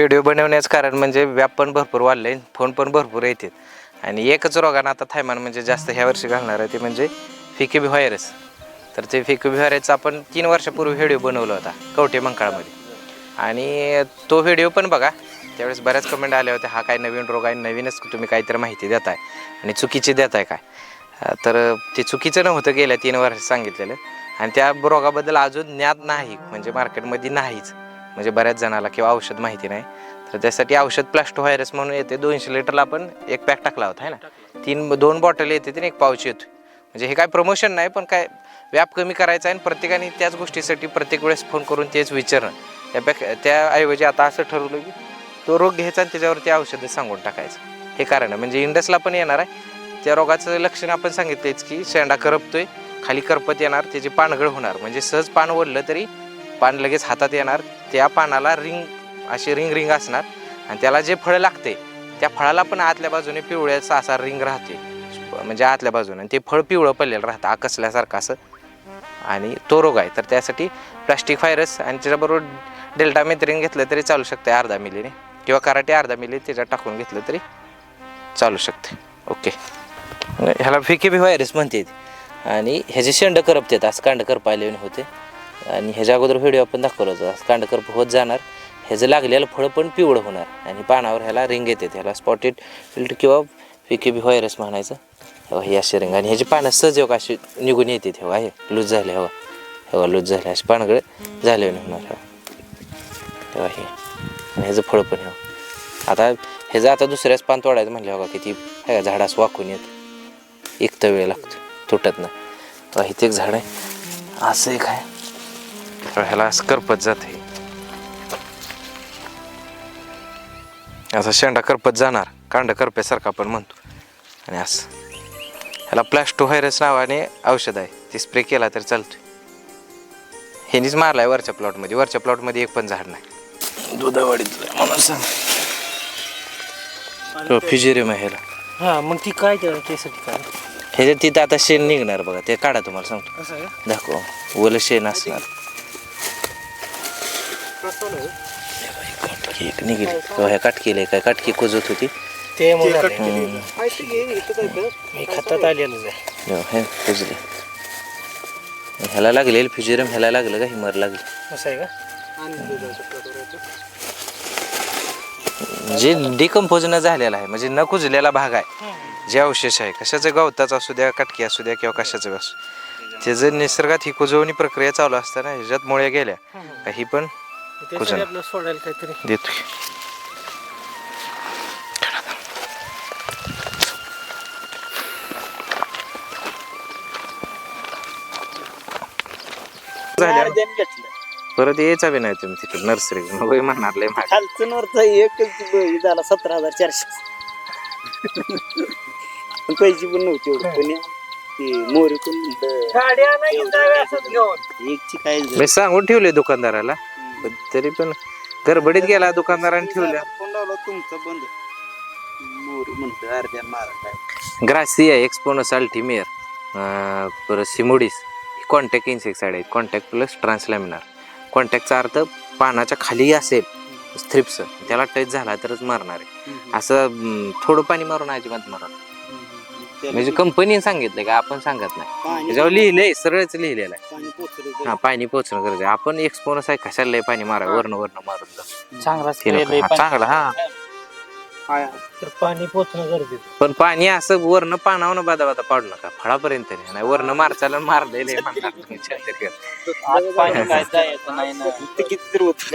Video बनवण्याचं कारण म्हणजे व्याप पण भरपूर वाढले फोन पण भरपूर येतात आणि एकच रोगानं आता थायमान म्हणजे जास्त ह्या वर्षी घालणार आहे ते म्हणजे फिकेबी व्हायरस. तर ते फिकेबी व्हायरसचा आपण तीन वर्षापूर्वी व्हिडिओ बनवला होता कवठे मंकाळामध्ये. आणि तो व्हिडिओ पण बघा त्यावेळेस बऱ्याच कमेंट आल्या होत्या हा काय नवीन रोग आहे नवीनच तुम्ही काहीतरी माहिती देताय. आणि चुकीची देताय काय? तर ते चुकीचं नव्हतं गेल्या तीन वर्ष सांगितलेलं. आणि त्या रोगाबद्दल अजून ज्ञात नाही म्हणजे मार्केटमध्ये नाहीच. म्हणजे बऱ्याच जणाला किंवा औषध माहिती नाही. तर त्यासाठी औषध प्लास्टो व्हायरस म्हणून येते. दोनशे लिटरला आपण एक पॅक टाकला होता है ना? तीन दोन बॉटल येते आणि एक पाऊच येतो म्हणजे हे काय प्रमोशन नाही पण काय व्याप कमी करायचा आहे आणि प्रत्येकाने त्याच गोष्टीसाठी प्रत्येक वेळेस फोन करून तेच विचारणं. त्यापेक्षा त्याऐवजी आता असं ठरवलं की तो रोग घ्यायचा आणि त्याच्यावरती औषधं सांगून टाकायचं. हे कारण आहे. म्हणजे इंडसला पण येणार आहे. त्या रोगाचं लक्षण आपण सांगितलेच की शेंडा करपतोय खाली करपत येणार त्याची पानगळ होणार. म्हणजे सहज पान ओढलं तरी पान लगेच हातात येणार. त्या पानाला रिंग अशी रिंग रिंग असणार. आणि त्याला जे फळ लागते त्या फळाला पण आतल्या बाजूने पिवळ्याचा असा रिंग राहते. म्हणजे आतल्या बाजूने. आणि ते फळ पिवळं पडलेलं राहतं आकसल्यासारखं असं. आणि तो रोग आहे. तर त्यासाठी प्लास्टिक व्हायरस आणि त्याच्याबरोबर डेल्टा मेथ्रिन घेतलं तरी चालू शकते अर्धा मिलीने किंवा कराटे अर्धा मिली त्याच्यात टाकून घेतलं तरी चालू शकते ओके ह्याला फिके बी व्हायरस म्हणते आणि ह्याचे शेंड करपतात. असं कांड करपायला होते. आणि ह्याच्या अगोदर व्हिडिओ आपण दाखवलं होतं. असं होत जाणार. ह्याचं लागलेलं फळं पण पिवळं होणार. आणि पानावर ह्याला रिंग येते. ह्याला स्पॉटेड फिल्ट किंवा फिकेबी व्हायरस म्हणायचं. हे ही अशी रिंग. आणि ह्याची पानं सहज येऊ अशी निघून येते. हेवा हे लूज झाले. हवा. हेवा लूज झाले. अशी पानगळे झाले होणार हेवा. तेव्हा हे. आणि ह्याचं फळ पण हवं आता ह्याचं आता दुसऱ्याच पान तोडायचं म्हणलं बघा किती. आहे झाडास वाकून येत. एक तर वेळ लागतो. तुटत ना तेव्हा इथे एक झाड आहे. असं एक आहे. तर ह्याला असं करपत जाते. असं शेंडा करपत जाणार. कांड करप्यासारखा आपण म्हणतो. आणि असं. ह्याला प्लास्टो व्हायरस नावाने औषध आहे. ते स्प्रे केला तर चालतोय. ह्यानीच मारलाय वरच्या प्लॉटमध्ये. वरच्या प्लॉटमध्ये एक पण झाड नाही. दुधावाडीत म्हणून सांग. फिजेरियम आहे ह्याला. हा मग ती काय त्या- त्यासाठी काय? ह्याच्यात तिथं आता शेण निघणार बघा. ते काढा तुम्हाला सांगतो. आहे? दाखव. ओलं शेण असणार. एक निघेल ह्या काटकीला काय? काटकी कुजत होती? ते. मी खतात आहे हे कुजले. ह्याला लागलेल फिजिरम ह्याला लागलं का? हिमर लागलं. असं आहे का? जे डिकम्पोज न झालेला आहे म्हणजे न कुजलेला भाग आहे जे अवशेष आहे कशाचं गवताचं असू द्या काटकी असू द्या किंवा कशाचं असू. त्याचं निसर्गात ही कुजवणी प्रक्रिया चालू असताना ह्याच्यात मुळे गेल्या. का ही पण त्यासाठी कुजन. आपलं सोडायला काहीतरी. देतो झाल्या. परत यायचा बी नाही तुम्ही तिकडे नर्सरी. होय म्हणणार लय. खालचं वरचा एकच हे झाला सतरा हजार चारशे. पण पैसे पण नव्हते एवढे पण ते मोरे पण गाडी जावे घेऊन. एकची काय मी सांगून ठेवले दुकानदाराला. पण तरी पण गडबडीत गेला दुकानदाराने ठेवल्या. फोन लावला तुमचा बंद? मोरे म्हणतं अर्ध्या मारा काय ग्रासिया एक्सपोनस अल्टिमियर परत सिमोडिस कॉन्टॅक्ट इन्सेक्साइड आहेत कॉन्टॅक्ट प्लस ट्रान्सलॅमिनार. कॉन्टॅक्टचा अर्थ पानाच्या खाली असेल थ्रिप्स त्याला टच झाला तरच मारणार आहे. असं थोडं पाणी मारून अजिबात मारा म्हणजे कंपनीने सांगितलं का आपण सांगत नाही. त्याच्यावर लिहिलंय सरळच लिहिलेलं आहे. पाणी हा पाणी पोचणं गरजेचं आहे. आपण एक्सपोनस आहे कशाला लय पाणी मारा वर्ण वर्ण मारून जाऊ. चांगला ते नको. हा, चांगला हा तर पाणी पोचणं गरजेचं पण पाणी असं वर्ण पानावनं बादा बादा पाडू नका फळापर्यंत नाही. नाही वर्ण मारचाला मारलेले म्हणणार तुम्ही छातीत. आज पाणी काय जायचं नाही ना किती तर होत